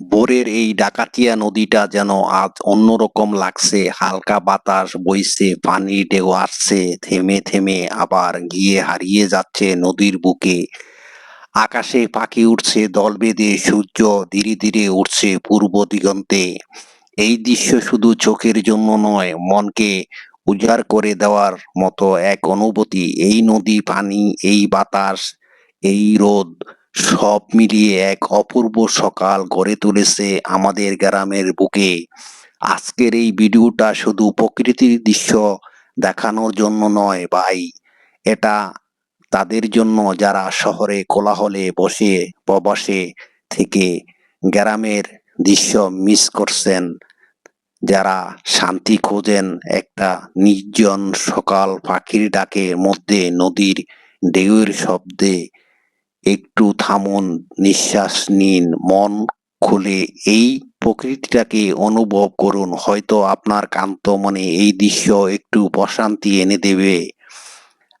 ভোরের এই ডাকাতিয়া নদীটা যেন আজ অন্যরকম লাগছে। হালকা বাতাস বইছে, পানি ঢেউ আসছে, থেমে থেমে আবার গিয়ে হারিয়ে যাচ্ছে নদীর বুকে। আকাশে পাখি উঠছে, দল বেঁধে সূর্য ধীরে ধীরে উঠছে পূর্ব দিগন্তে। এই দৃশ্য শুধু চোখের জন্য নয়, মনকে উজাড় করে দেওয়ার মতো এক অনুভূতি। এই নদী, পানি, এই বাতাস, এই রোদ সব মিলিয়ে এক অপূর্ব সকাল গড়ে তুলেছে আমাদের গ্রামের বুকে। আজকের এই ভিডিওটা শুধু প্রকৃতির দৃশ্য দেখানোর জন্য নয় ভাই। এটা তাদের জন্য যারা শহরে কোলাহলে বসে, প্রবাসে থেকে গ্রামের দৃশ্য মিস করছেন, যারা শান্তি খোঁজেন একটা নির্জন সকাল পাখির ডাকের মধ্যে নদীর ঢেউয়ের শব্দে একটু থামুন, নিঃশ্বাস নিন, মন খুলে এই প্রকৃতিটাকে অনুভব করুন। হয়তো আপনার কান্ত মনে এই দৃশ্য একটু প্রশান্তি এনে দেবে।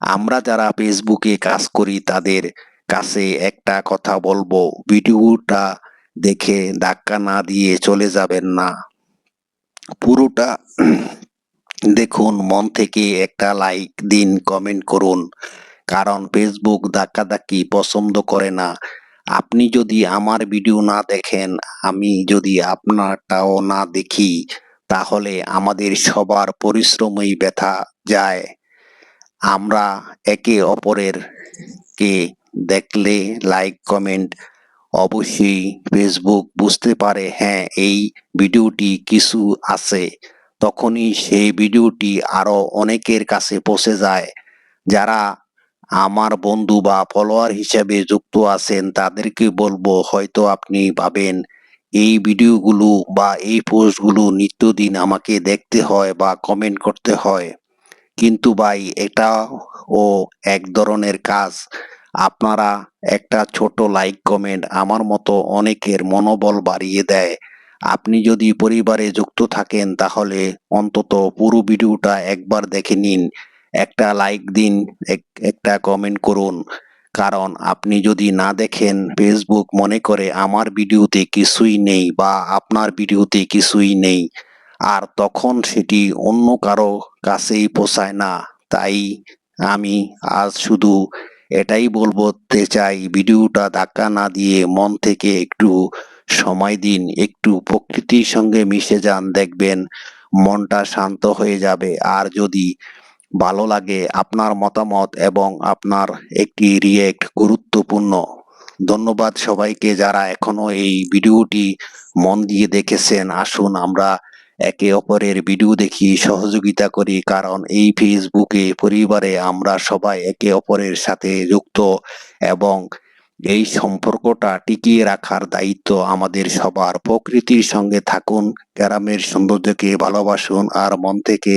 আমরা যারা ফেসবুকে কাজ করি, তাদের কাছে একটা কথা বলব, ভিডিওটা দেখে ধাক্কা না দিয়ে চলে যাবেন না। পুরোটা দেখুন, মন থেকে একটা লাইক দিন কমেন্ট করুন। কারণ ফেসবুক ধাক্কাধাক্কি পছন্দ করে না। আপনি যদি আমার ভিডিও না দেখেন, আমি যদি আপনারটাও না দেখি, তাহলে আমাদের সবার পরিশ্রমই ব্যথা যায়। আমরা একে অপরের কে দেখলে লাইক কমেন্ট অবশ্যই ফেসবুক বুঝতে পারে হ্যাঁ এই ভিডিওটি কিছু আছে। তখনই সেই ভিডিওটি আরও অনেকের কাছে পৌঁছে যায়। যারা আমার বন্ধু বা ফলোয়ার হিসেবে যুক্ত আছেন, তাদেরকে বলব হয়তো আপনি ভাবেন, এই ভিডিওগুলো বা এই পোস্টগুলো নিত্যদিন আমাকে দেখতে হয় বা কমেন্ট করতে হয়। কিন্তু ভাই এটা ও এক ধরনের কাজ। আপনারা একটা ছোট লাইক কমেন্ট আমার মতো অনেকের মনোবল বাড়িয়ে দেয়। আপনি যদি পরিবারে যুক্ত থাকেন, তাহলে অন্তত পুরো ভিডিওটা একবার দেখে নিন। একটা লাইক দিন, এক- একটা কমেন্ট করুন। কারণ আপনি যদি না দেখেন ফেসবুক মনে করে আমার ভিডিওতে কিছুই নেই বা আপনার ভিডিওতে কিছুই নেই, আর তখন সেটি অন্য কারও কাছেই পৌঁছায় না। তাই আমি আজ শুধু এটাই বলতে চাই ভিডিওটা ধাক্কা না দিয়ে মন থেকে একটু সময় দিন, একটু প্রকৃতির সঙ্গে মিশে যান, দেখবেন মনটা শান্ত হয়ে যাবে। আর যদি ভালো লাগে আপনার মতামত এবং আপনার একটি রিয়েক্ট গুরুত্বপূর্ণ। ধন্যবাদ সবাইকে যারা এখনও এই ভিডিওটি মন দিয়ে দেখেছেন। আসুন আমরা একে অপরের ভিডিও দেখি, সহযোগিতা করি, কারণ এই ফেসবুকে পরিবারে আমরা সবাই একে অপরের সাথে যুক্ত এবং এই সম্পর্কটা টিকিয়ে রাখার দায়িত্ব আমাদের সবার। প্রকৃতির সঙ্গে থাকুন গ্রামের সৌন্দর্যকে ভালোবাসুন, আর মন থেকে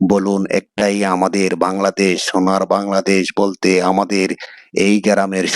বলুন একটাই আমাদের বাংলাদেশ সোনার বাংলাদেশ বলতে আমাদের এই গ্রামের